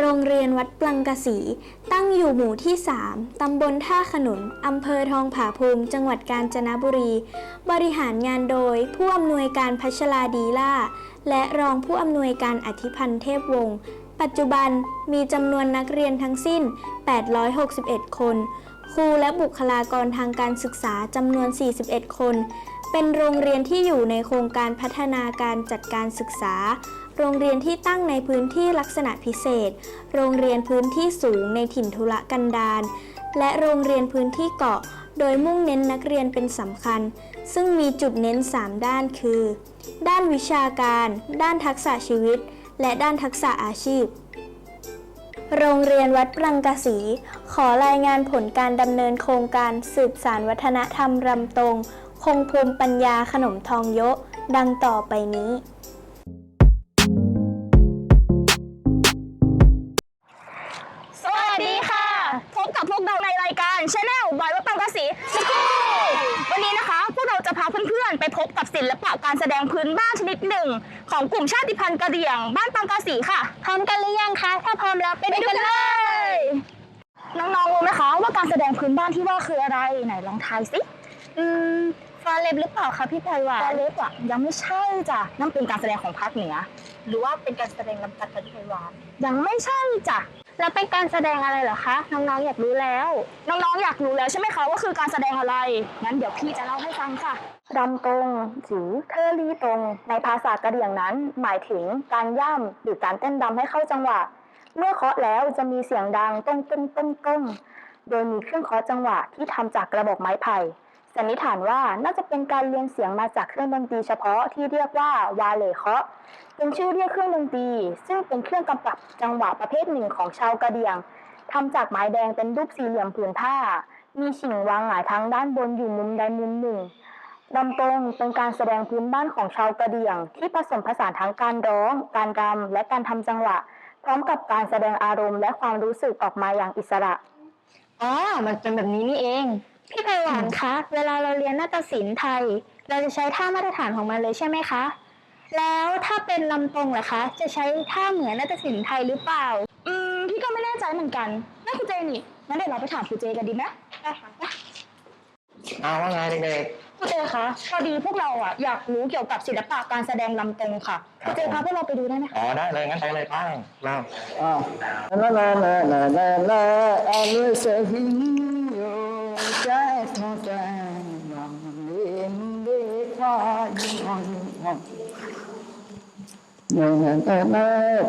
โรงเรียนวัดปลังกสี ตั้งอยู่หมู่ที่ 3 ตำบลท่าขนุน อำเภอทองผาภูมิ จังหวัดกาญจนบุรี บริหารงานโดย ผู้อำนวยการพัชราดีล่า และรองผู้อำนวยการอธิพันธ์เทพวงศ์ ปัจจุบันมีจำนวนนักเรียนทั้งสิ้น 861 คน ครูและบุคลากรทางการศึกษาจำนวน 41 คน เป็นโรงเรียนที่อยู่ในโครงการพัฒนาการจัดการศึกษา โรงเรียนที่ตั้งในพื้นที่ลักษณะพิเศษ โรงเรียนพื้นที่สูงในถิ่นทุรกันดาร และโรงเรียนพื้นที่เกาะ โดยมุ่งเน้นนักเรียนเป็นสำคัญ ซึ่งมีจุดเน้น 3 ด้านคือ ด้านวิชาการ ด้านทักษะชีวิต และด้านทักษะอาชีพ โรงเรียนวัดปรังกสี ขอรายงานผลการดำเนินโครงการสืบสารวัฒนธรรมรำตรง คงภูมิปัญญาขนมทองโยะดังต่อไปนี้ นรายการ Channel บายวัดปังกะสีสกูวันนี้นะคะ พวกเราจะพาเพื่อนๆ ไปพบกับศิลปะการแสดงพื้นบ้านชนิดหนึ่ง ของกลุ่มชาติพันธุ์กะเหรี่ยง บ้านปังกะสีค่ะ พร้อมกันหรือยังคะ ถ้าพร้อมแล้วไปดูกันเลย น้องๆรู้ไหมคะว่าการแสดงพื้นบ้านที่ว่าคืออะไรไหนลองทายสิอืมฟาเล็บหรือเปล่าคะพี่ไพวานฟาเล็บอะยังไม่ใช่จ้ะนั่นเป็นการแสดงของภาคเหนือ หรือว่าเป็นการแสดงลำตัดคะพี่ไพวานยังไม่ใช่จ้ะ แล้วเป็นการแสดงอะไรเหรอคะน้องๆอยากรู้แล้ว น้องๆอยากรู้แล้วใช่ไหมคะว่าคือการแสดงอะไร งั้นเดี๋ยวพี่จะเล่าให้ฟังค่ะรำตรงหรือเทอรีตรง ในภาษากะเหรี่ยงนั้น หมายถึงการย่ำหรือการเต้นรำให้เข้าจังหวะ เมื่อเคาะแล้วจะมีเสียงดังต้งต้งต้งต้งโดยมีเครื่องเคาะจังหวะที่ทำจากกระบอกไม้ไผ่ สันนิษฐานว่าน่าจะเป็นการเรียนเสียงมาจากเครื่องดนตรีเฉพาะที่เรียกว่าวาเล่เคาะ เป็นชื่อเรียกเครื่องดนตรี ซึ่งเป็นเครื่องกำกับจังหวะประเภทหนึ่งของชาวกะเหรี่ยงทำจากไม้แดงเป็นรูปสี่เหลี่ยมผืนผ้า มีฉิงวางหงายทั้งด้านบนอยู่มุมใดมุมหนึ่งดำตรงเป็นการแสดงพื้นบ้านของชาวกะเหรี่ยง ที่ผสมผสานทั้งการร้อง การรำและการทำจังหวะ พร้อมกับการแสดงอารมณ์และความรู้สึกออกมาอย่างอิสระอ๋อมันเป็นแบบนี้นี่เอง พี่ไพหวานคะ เวลาเราเรียนนาฏศิลป์ไทย เราจะใช้ท่ามาตรฐานของมันเลยใช่ไหมคะ แล้วถ้าเป็นลำตรงล่ะคะ จะใช้ท่าเหมือนนาฏศิลป์ไทยหรือเปล่า อืม พี่ก็ไม่แน่ใจเหมือนกันนั่นครูเจนี่ งั้นเดี๋ยวเราไปถามครูเจกันดีไหมได้ค่ะเอาว่าไงเด็กครูเจคะพอดีพวกเราอะอยากรู้เกี่ยวกับศิลปะการแสดงลำตรงค่ะครูเจพาพวกเราไปดูได้ไหมๆคะอ๋อได้เลยงั้นไปเลยไป้าเรา Ah, la la la la la la, always saving you, 在山上，林里花香。有人在那里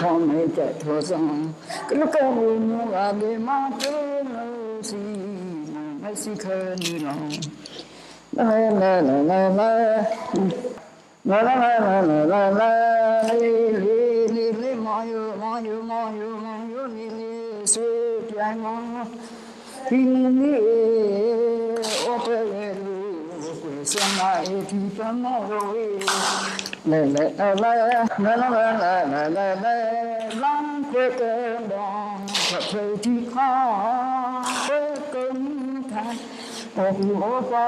唱美的歌声，可是高牧牛阿给马的路西，那是可女郎。啦啦啦啦啦啦，啦啦啦啦啦啦啦，哩哩哩哩，马油马油马油马油，哩哩水转弯。Li li o pe lu pe sa ma e ti pa ma ro e la la la la la la la la la la la lam pe ke dong pa pe ti kha pe kum tha o o pa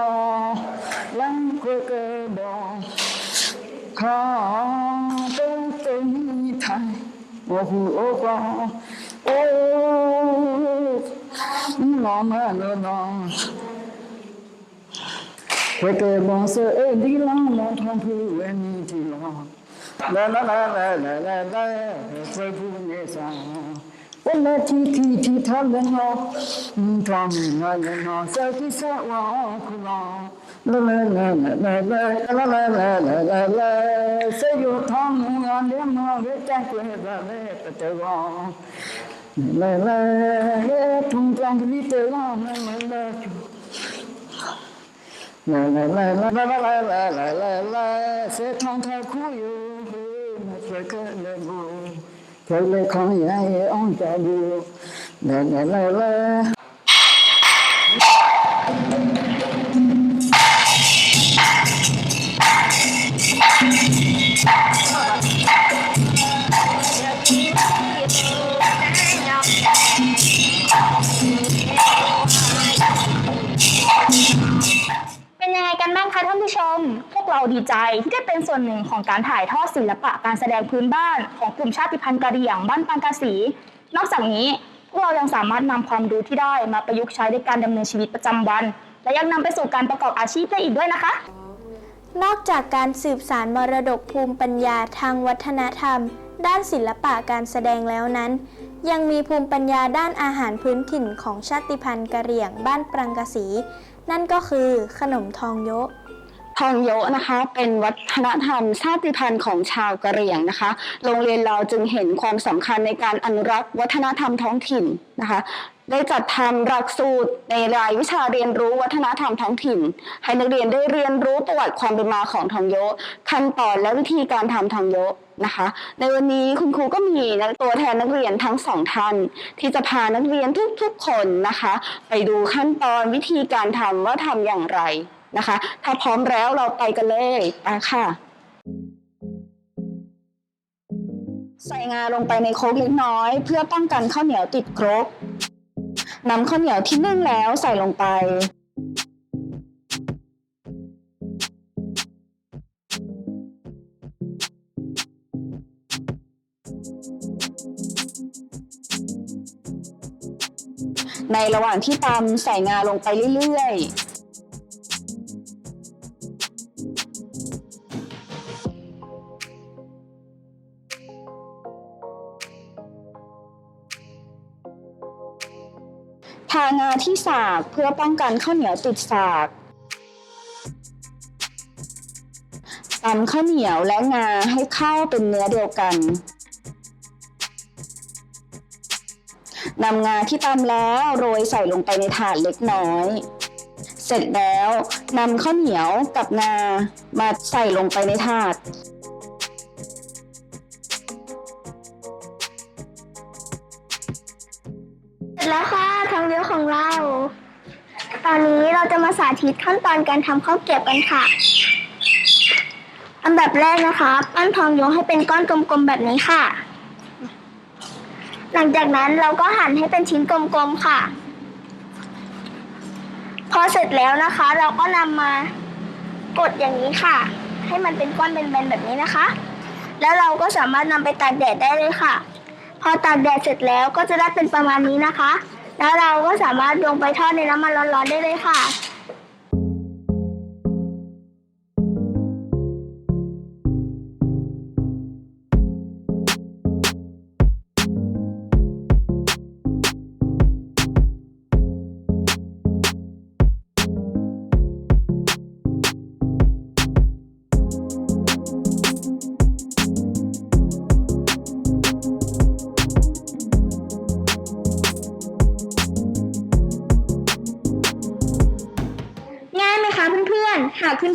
lam pe ke dong ข้าต้องเป็น ไทยโอ้โหโอ้กว่าโอ้นอมาโนนอเวกบองเสเอดีลังมองทองผู้เวนีที่ลองลาลาลาลาลาลาลาเฟยผู้เนสาวันละที่ที่ที่ทำกันเนาะทำงานกันเนาะสักที่สักวันคุณลอง la la la la la la la la la la la se yo thong ngan le ma ve ta kwe ba le ta te 来来来来来来来来来来，谁趟趟苦有苦，谁看的过？谁来看一眼？昂，加油！来来来来。 คะท่านผู้ชม พวกเราดีใจที่ได้เป็นส่วนหนึ่งของการถ่ายทอดศิลปะการแสดงพื้นบ้านของกลุ่มชาติพันธุ์กะเหรี่ยงบ้านปางกาสี นอกจากนี้พวกเรายังสามารถนำความรู้ที่ได้มาประยุกต์ใช้ในการดำเนินชีวิตประจำวัน และยังนำไปสู่การประกอบอาชีพได้อีกด้วยนะคะ นอกจากการสืบสารมรดกภูมิปัญญาทางวัฒนธรรม ด้านศิลปะการแสดงแล้วนั้น ยังมีภูมิปัญญาด้านอาหารพื้นถิ่นของชาติพันธุ์กะเหรี่ยงบ้านปรังกะสี นั่นก็คือขนมทองโยะ ทองโยะนะคะเป็นวัฒนธรรมชาติพันธุ์ของชาวกะเหรี่ยงนะคะ โรงเรียนเราจึงเห็นความสำคัญในการอนุรักษ์วัฒนธรรมท้องถิ่นนะคะ ได้จัดทำหลักสูตรในรายวิชาเรียนรู้วัฒนธรรมท้องถิ่น ให้นักเรียนได้เรียนรู้ประวัติความเป็นมาของทองโยะขั้นตอนและวิธีการทำทองโยะนะคะ ในวันนี้คุณครูก็มีนักตัวแทนนักเรียนทั้งสองท่าน ที่จะพานักเรียนทุกๆคนนะคะ ไปดูขั้นตอนวิธีการทำว่าทำอย่างไร นะคะ ถ้าพร้อมแล้วเราไปกันเลยไปค่ะ ใส่งาลงไปในโครกเล็กน้อย เพื่อป้องกันข้าวเหนียวติดครกนำข้าวเหนียวที่นึ่งแล้วใส่ลงไปในระหว่างที่ตำใส่งาลงไปเรื่อยๆ ทางาที่สากเพื่อป้องกันข้าวเหนียวติดสากตำข้าวเหนียวและงาให้เข้าเป็นเนื้อเดียวกันนำงาที่ตำแล้วโรยใส่ลงไปในถาดเล็กน้อย เสร็จแล้วนำข้าวเหนียวกับงามาใส่ลงไปในถาด เสร็จแล้วค่ะทองเลี้ยวของเรา ต อนนี้เราจะมาสาธิตขั้นตอนการทำข้าวเกรี๊ยวกันค่ะ อันดับแรกนะคะปั้นทองโยให้เป็นก้อนกลมๆแบบนี้ค่ะ หลังจากนั้นเราก็หั่นให้เป็นชิ้นกลมๆค่ะ พอเสร็จแล้วนะคะ เราก็นำมากดอย่างนี้ค่ะ ให้มันเป็นก้อนเป็นๆแบบนี้นะคะ แล้วเราก็สามารถนำไปตากแดดได้เลยค่ะ พอตากแดดเสร็จแล้วก็จะได้เป็นประมาณนี้นะคะ แล้วเราก็สามารถลงไปทอดในน้ำมันร้อนๆได้เลยค่ะ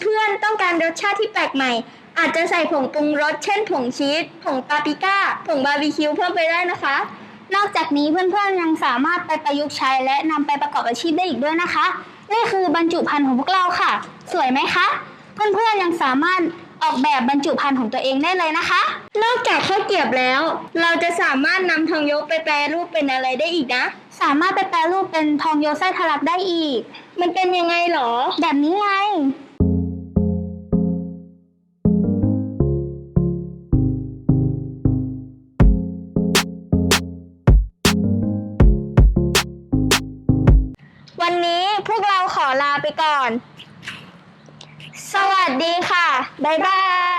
เพื่อนๆ ต้องการรสชาติที่แปลกใหม่ อาจจะใส่ผงปรุงรส เช่น ผงชีส ผงปาปริก้า ผงบาร์บีคิวเพิ่มไปได้นะคะ นอกจากนี้เพื่อนๆ ยังสามารถไปประยุกต์ใช้และนำไปประกอบอาชีพได้อีกด้วยนะคะ นี่คือบรรจุภัณฑ์ของพวกเราค่ะ สวยไหมคะ เพื่อนๆ ยังสามารถออกแบบบรรจุภัณฑ์ของตัวเองได้เลยนะคะ นอกจากข้าวเกรียบแล้ว เราจะสามารถนำทองโยไปแปรรูปเป็นอะไรได้อีกนะ สามารถไปแปรรูปเป็นทองโยไส้ทะลักได้อีก มันเป็นยังไงหรอ แบบนี้ไง ไปก่อน สวัสดีค่ะ บ๊ายบาย